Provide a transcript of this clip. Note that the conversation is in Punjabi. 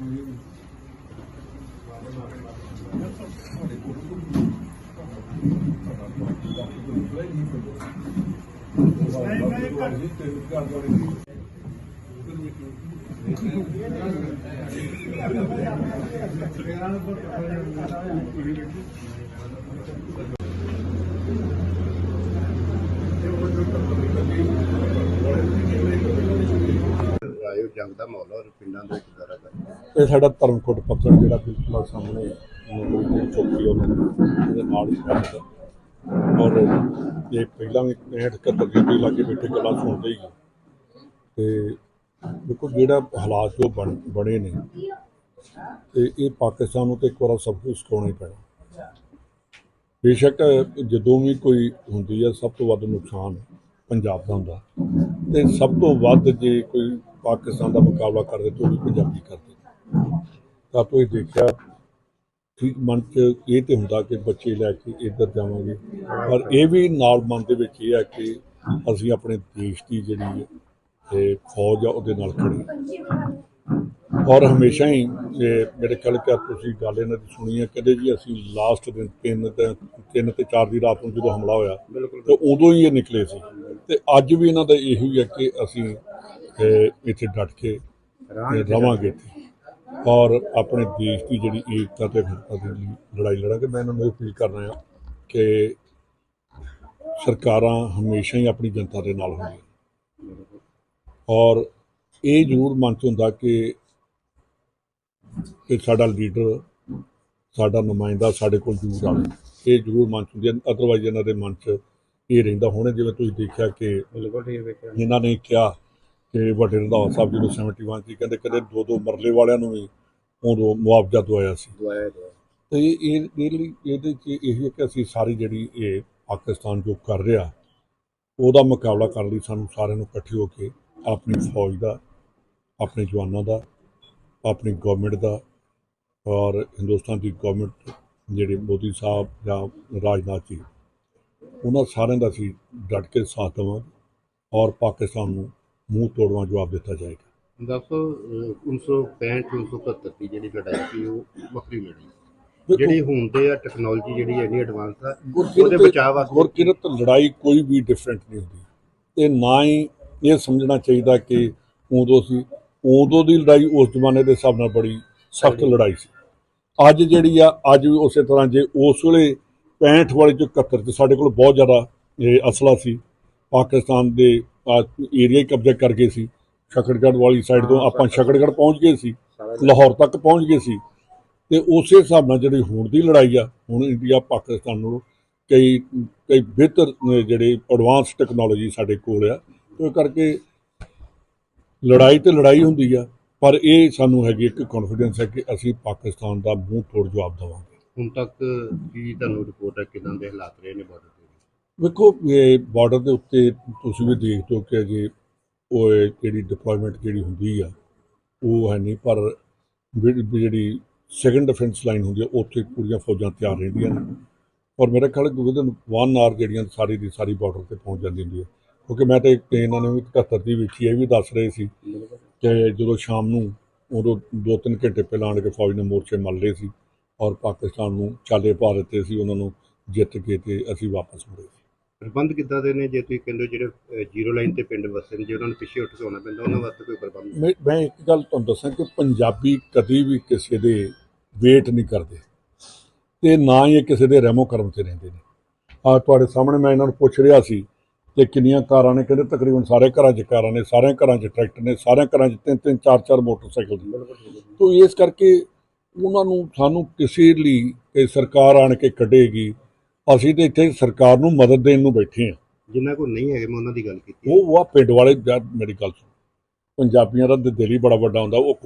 Gracias. ਆਇਓ, ਜੰਗ ਦਾ ਮਾਹੌਲ ਔਰ ਪਿੰਡਾਂ ਦੇ ਵਿੱਚ ਕਰ। ਇਹ ਸਾਡਾ ਧਰਮਕੋਟ ਪੱਤਰ ਜਿਹੜਾ ਬਿਲਕੁਲ ਸਾਹਮਣੇ ਚੌਕੀ ਉਹਨਾਂ ਨੂੰ ਨਾਲ ਹੀ ਪੈਂਦਾ ਔਰ ਇਹ ਪਹਿਲਾਂ ਵੀ 71 ਦੇ ਕੋਈ ਲਾਗੇ ਬੈਠੇ ਗੱਲਾਂ ਸੁਣਦੇ ਹੀ ਤੇ ਦੇਖੋ ਜਿਹੜਾ ਹਾਲਾਤ ਜੋ ਬਣ, ਬਣੇ ਨੇ, ਤੇ ਇਹ ਪਾਕਿਸਤਾਨ ਨੂੰ ਤੇ ਇੱਕ ਵਾਰ ਸਭ ਕੁਝ ਸਿਖਾਉਣਾ ਹੀ ਪੈਣਾ। ਬੇਸ਼ੱਕ ਜਦੋਂ ਵੀ ਕੋਈ ਹੁੰਦੀ ਹੈ ਸਭ ਤੋਂ ਵੱਧ ਨੁਕਸਾਨ ਪੰਜਾਬ ਦਾ ਹੁੰਦਾ। ਤੇ ਸਭ ਤੋਂ ਵੱਧ ਜੇ ਕੋਈ ਪਾਕਿਸਤਾਨ ਦਾ ਮੁਕਾਬਲਾ ਕਰਦੇ ਤਾਂ ਵੀ ਪੰਜਾਬੀ ਕਰਦੇ। ਤਾਂ ਤੁਸੀਂ ਦੇਖਿਆ ਠੀਕ ਮਨ ਚ ਇਹ ਤੇ ਹੁੰਦਾ ਕਿ ਬੱਚੇ ਲੈ ਕੇ ਇੱਧਰ ਜਾਵਾਂਗੇ। ਪਰ ਇਹ ਵੀ ਨਾਲ ਮਨ ਦੇ ਵਿੱਚ ਇਹ ਹੈ ਕਿ ਅਸੀਂ ਆਪਣੇ ਦੇਸ਼ ਦੀ ਜਿਹੜੀ ਇਹ ਫੌਜ ਆ ਉਹਦੇ ਨਾਲ ਖੜੇ ਔਰ ਹਮੇਸ਼ਾ ਹੀ ਮੇਰੇ ਖਿਆਲ ਕਿ ਤੁਸੀਂ ਗੱਲ ਇਹਨਾਂ ਦੀ ਸੁਣੀ ਹੈ ਕਦੇ ਜੀ ਅਸੀਂ ਲਾਸਟ ਦਿਨ ਤਿੰਨ ਤੇ ਤਿੰਨ ਤੇ ਚਾਰ ਦੀ ਰਾਤ ਨੂੰ ਜਦੋਂ ਹਮਲਾ ਹੋਇਆ ਤੇ ਉਦੋਂ ਹੀ ਇਹ ਨਿਕਲੇ ਸੀ। ਤੇ ਅੱਜ ਵੀ ਇਹਨਾਂ ਦਾ ਇਹੀ ਹੈ ਕਿ ਅਸੀਂ ਅਹ, ਇੱਥੇ ਡਟ ਕੇ ਤੇ ਰਵਾਂਗੇ ਔਰ ਆਪਣੇ ਦੇਸ਼ ਦੀ ਜਿਹੜੀ ਏਕਤਾ ਤੇ ਅਖੰਡਤਾ ਦੀ ਲਈ ਲੜਾਈ ਲੜਾਂਗੇ ਮੈਂ ਇਹਨਾਂ ਨੂੰ ਅਪੀਲ ਕਰਨਾ ਹੈ ਕਿ ਸਰਕਾਰਾਂ ਹਮੇਸ਼ਾ ਹੀ ਆਪਣੀ ਜਨਤਾ ਦੇ ਨਾਲ ਹੁੰਦੀਆਂ। ਔਰ ਇਹ ਜ਼ਰੂਰ ਮਨ 'ਚ ਹੁੰਦਾ ਕਿ ਕਿ ਸਾਡਾ ਲੀਡਰ ਸਾਡਾ ਨੁਮਾਇੰਦਾ ਸਾਡੇ ਕੋਲ ਜ਼ਰੂਰ ਆਵੇ। ਇਹ ਜ਼ਰੂਰ ਮਨ 'ਚ ਹੁੰਦੀ ਅਦਰਵਾਈਜ਼ ਇਹਨਾਂ ਦੇ ਮਨ 'ਚ ਇਹ ਰਹਿੰਦਾ ਹੁਣੇ ਜਿਵੇਂ ਤੁਸੀਂ ਦੇਖਿਆ ਕਿ ਬਿਲਕੁਲ ਠੀਕ ਵੇਖਿਆ ਇਹਨਾਂ ਨੇ ਕਿਹਾ ਕਿ ਵੱਡੇ ਰੰਧਾਵਾ ਸਾਹਿਬ ਜਦੋਂ 71 ਸੀ ਕਹਿੰਦੇ ਕਦੇ ਦੋ ਦੋ ਮਰਲੇ ਵਾਲਿਆਂ ਨੂੰ ਵੀ ਉਦੋਂ ਮੁਆਵਜ਼ਾ ਦਵਾਇਆ ਸੀ। ਦੁਆਇਆ ਦੁਆ ਤੇ ਇਹ ਇਹ ਇਹ ਲਈ ਇਹਦੇ ਚ ਇਹ ਹੈ ਕਿ ਅਸੀਂ ਸਾਰੀ ਜਿਹੜੀ ਇਹ ਪਾਕਿਸਤਾਨ ਜੋ ਕਰ ਰਿਹਾ ਉਹਦਾ ਮੁਕਾਬਲਾ ਕਰਨ ਲਈ ਸਾਨੂੰ ਸਾਰਿਆਂ ਨੂੰ ਇਕੱਠੇ ਹੋ ਕੇ ਆਪਣੀ ਫੌਜ ਦਾ ਆਪਣੇ ਜਵਾਨਾਂ ਦਾ ਆਪਣੀ ਗਵਰਨਮੈਂਟ ਦਾ ਔਰ ਹਿੰਦੁਸਤਾਨ ਦੀ ਗਵਰਨਮੈਂਟ ਜਿਹੜੇ ਮੋਦੀ ਸਾਹਿਬ ਜਾਂ ਰਾਜਨਾਥ ਜੀ ਉਹਨਾਂ ਸਾਰਿਆਂ ਦਾ ਅਸੀਂ ਡਟ ਕੇ ਸਾਥ ਦੇਵਾਂਗੇ ਔਰ ਪਾਕਿਸਤਾਨ ਨੂੰ ਮੂੰਹ ਤੋੜਵਾ ਜਵਾਬ ਦਿੱਤਾ ਜਾਏਗਾ। ਦੱਸੋ 1965 1971 ਦੀ ਜਿਹੜੀ ਲੜਾਈ ਸੀ ਉਹ ਵੱਖਰੀ ਲੜਾਈ ਜਿਹੜੀ ਤੇ ਆ ਟੈਕਨੋਲੋਜੀ ਜਿਹੜੀ ਇੰਨੀ ਐਡਵਾਂਸ ਆ ਉਹਦੇ ਬਚਾਅ ਵਾਸਤੇ ਗੁਰਕਿਰਤ ਲੜਾਈ ਕੋਈ ਵੀ ਡਿਫਰੈਂਟ ਨਹੀਂ ਹੁੰਦੀ। ਤੇ ਨਾ ਹੀ ਇਹ ਸਮਝਣਾ ਚਾਹੀਦਾ ਕਿ ਉਦੋਂ ਸੀ ਉਦੋਂ ਦੀ ਲੜਾਈ ਉਸ ਜ਼ਮਾਨੇ ਦੇ ਹਿਸਾਬ ਨਾਲ ਬੜੀ ਸਖਤ ਲੜਾਈ ਸੀ। ਅੱਜ ਜਿਹੜੀ ਆ ਅੱਜ ਵੀ ਉਸੇ ਤਰ੍ਹਾਂ ਜੇ ਉਸ ਵੇਲੇ 65 ਵਾਲੇ ਚ 71 ਚ ਸਾਡੇ ਕੋਲ ਬਹੁਤ ਜ਼ਿਆਦਾ ਅਸਲਾ ਸੀ। ਪਾਕਿਸਤਾਨ ਦੇ ਏਰੀਆ ਹੀ ਕਬਜ਼ਾ ਕਰ ਗਏ ਸੀ। ਸ਼ਕੜਗੜ੍ਹ ਵਾਲੀ ਸਾਈਡ ਤੋਂ ਆਪਾਂ ਸ਼ਕੜਗੜ੍ਹ ਪਹੁੰਚ ਗਏ ਸੀ। ਲਾਹੌਰ ਤੱਕ ਪਹੁੰਚ ਗਏ ਸੀ। ਤੇ ਉਸੇ ਹਿਸਾਬ ਨਾਲ ਜਿਹੜੀ ਹੁਣ ਦੀ ਲੜਾਈ ਆ, ਹੁਣ ਇੰਡੀਆ ਪਾਕਿਸਤਾਨ ਨੂੰ ਕਈ ਕਈ ਬਿਹਤਰ ਜਿਹੜੇ ਐਡਵਾਂਸ ਟੈਕਨੋਲੋਜੀ ਸਾਡੇ ਕੋਲ ਆ ਉਹ ਕਰਕੇ ਲੜਾਈ ਤੇ ਲੜਾਈ ਹੁੰਦੀ ਆ, ਪਰ ਇਹ ਸਾਨੂੰ ਹੈਗੀ ਇੱਕ ਕੌਨਫੀਡੈਂਸ ਹੈ ਕਿ ਅਸੀਂ ਪਾਕਿਸਤਾਨ ਦਾ ਮੂੰਹ ਤੋੜ ਜਵਾਬ ਦੇਵਾਂਗੇ। ਹੁਣ ਤੱਕ ਕੀ ਤੁਹਾਨੂੰ ਰਿਪੋਰਟ ਹੈ? ਕਿਦਾਂ ਦੇ ਹਾਲਾਤ ਰਹੇ ਨੇ ਬਾਰਡਰ ਵੇਖੋ ਇਹ ਬਾਰਡਰ ਦੇ ਉੱਤੇ ਤੁਸੀਂ ਵੀ ਦੇਖਦੇ ਹੋ ਕਿ ਅਜੇ ਉਹ ਇਹ ਜਿਹੜੀ ਡਿਪਲੋਇਮੈਂਟ ਜਿਹੜੀ ਹੁੰਦੀ ਆ, ਉਹ ਹੈ ਨਹੀਂ, ਪਰ ਜਿਹੜੀ ਜਿਹੜੀ ਸੈਕੰਡ ਡਿਫੈਂਸ ਲਾਈਨ ਹੁੰਦੀ ਆ, ਉੱਥੇ ਪੂਰੀਆਂ ਫੌਜਾਂ ਤਿਆਰ ਰਹਿੰਦੀਆਂ ਨੇ। ਔਰ ਮੇਰੇ ਖਿਆਲ ਵਿਦਨ ਵਨ ਆਰ ਜਿਹੜੀਆਂ ਸਾਰੀ ਦੀ ਸਾਰੀ ਬਾਰਡਰ ਤੇ ਪਹੁੰਚ ਜਾਂਦੀ ਹੁੰਦੀ ਹੈ ਕਿਉਂਕਿ ਮੈਂ ਤਾਂ ਇਹਨਾਂ ਨੇ ਵੀ 71 ਦੀ ਵੇਖੀ, ਇਹ ਵੀ ਦੱਸ ਰਹੇ ਸੀ ਕਿ ਜਦੋਂ ਸ਼ਾਮ ਨੂੰ ਉਦੋਂ ਦੋ ਤਿੰਨ ਘੰਟੇ ਪਹਿਲਾਂ ਆਣ ਕੇ ਫੌਜ ਨੇ ਮੋਰਚੇ ਮੱਲ ਲਏ ਸੀ ਔਰ ਪਾਕਿਸਤਾਨ ਨੂੰ ਚਾਲੇ ਪਾ ਦਿੱਤੇ ਸੀ, ਉਹਨਾਂ ਨੂੰ ਜਿੱਤ ਕੇ ਤੇ ਅਸੀਂ ਵਾਪਸ ਮੁੜੇ ਸੀ। ਪ੍ਰਬੰਧ ਕਿੱਦਾਂ ਦੇ ਨੇ? ਜੇ ਤੁਸੀਂ ਕਹਿੰਦੇ ਹੋ ਜਿਹੜੇ ਜ਼ੀਰੋ ਲਾਈਨ ਤੇ ਪਿੰਡ ਵਸਦੇ ਨੇ, ਜੇ ਉਹਨਾਂ ਨੂੰ ਪਿੱਛੇ ਉੱਠ ਕੇ ਆਉਣਾ ਪੈਂਦਾ, ਉਹਨਾਂ ਵਾਸਤੇ ਕੋਈ ਪ੍ਰਬੰਧ ਨਹੀਂ। ਮੈਂ ਮੈਂ ਇੱਕ ਗੱਲ ਤੁਹਾਨੂੰ ਦੱਸਾਂ ਕਿ ਪੰਜਾਬੀ ਕਦੀ ਵੀ ਕਿਸੇ ਦੇ ਵੇਟ ਨਹੀਂ ਕਰਦੇ ਤੇ ਨਾ ਹੀ ਇਹ ਕਿਸੇ ਦੇ ਰਹਿਮੋ ਕਰਮ ਤੇ ਰਹਿੰਦੇ ਨੇ। ਆ ਤੁਹਾਡੇ ਸਾਹਮਣੇ ਮੈਂ ਇਹਨਾਂ ਨੂੰ ਪੁੱਛ ਰਿਹਾ ਸੀ ਕਿ ਕਿੰਨੀਆਂ ਕਾਰਾਂ ਨੇ, ਕਹਿੰਦੇ ਤਕਰੀਬਨ ਸਾਰੇ ਘਰਾਂ 'ਚ ਕਾਰਾਂ ਨੇ, ਸਾਰਿਆਂ ਘਰਾਂ 'ਚ ਟਰੈਕਟਰ ਨੇ, ਸਾਰਿਆਂ ਘਰਾਂ 'ਚ ਤਿੰਨ ਤਿੰਨ, ਚਾਰ ਚਾਰ ਮੋਟਰਸਾਈਕਲ ਨੇ। ਤੋ ਇਸ ਕਰਕੇ ਉਹਨਾਂ ਨੂੰ ਸਾਨੂੰ ਕਿਸੇ ਲਈ ਕਿ ਸਰਕਾਰ ਆਣ ਕੇ ਕੱਢੇਗੀ ਅਸੀਂ ਤੇ ਇੱਥੇ ਸਰਕਾਰ ਨੂੰ ਮਦਦ ਦੇਣ ਨੂੰ ਬੈਠੇ ਹਾਂ। ਜਿਨ੍ਹਾਂ ਕੋਲ ਨਹੀਂ ਹੈਗੇ ਮੈਂ ਉਹਨਾਂ ਦੀ ਗੱਲ ਕੀਤੀ ਉਹ ਉਹ ਆ ਪਿੰਡ ਵਾਲੇ ਜਾਂ ਮੇਰੀ ਗੱਲ ਸੁਣ। ਪੰਜਾਬੀਆਂ ਦਾ ਦਿਲ ਹੀ ਬੜਾ ਵੱਡਾ ਹੁੰਦਾ ਉਹ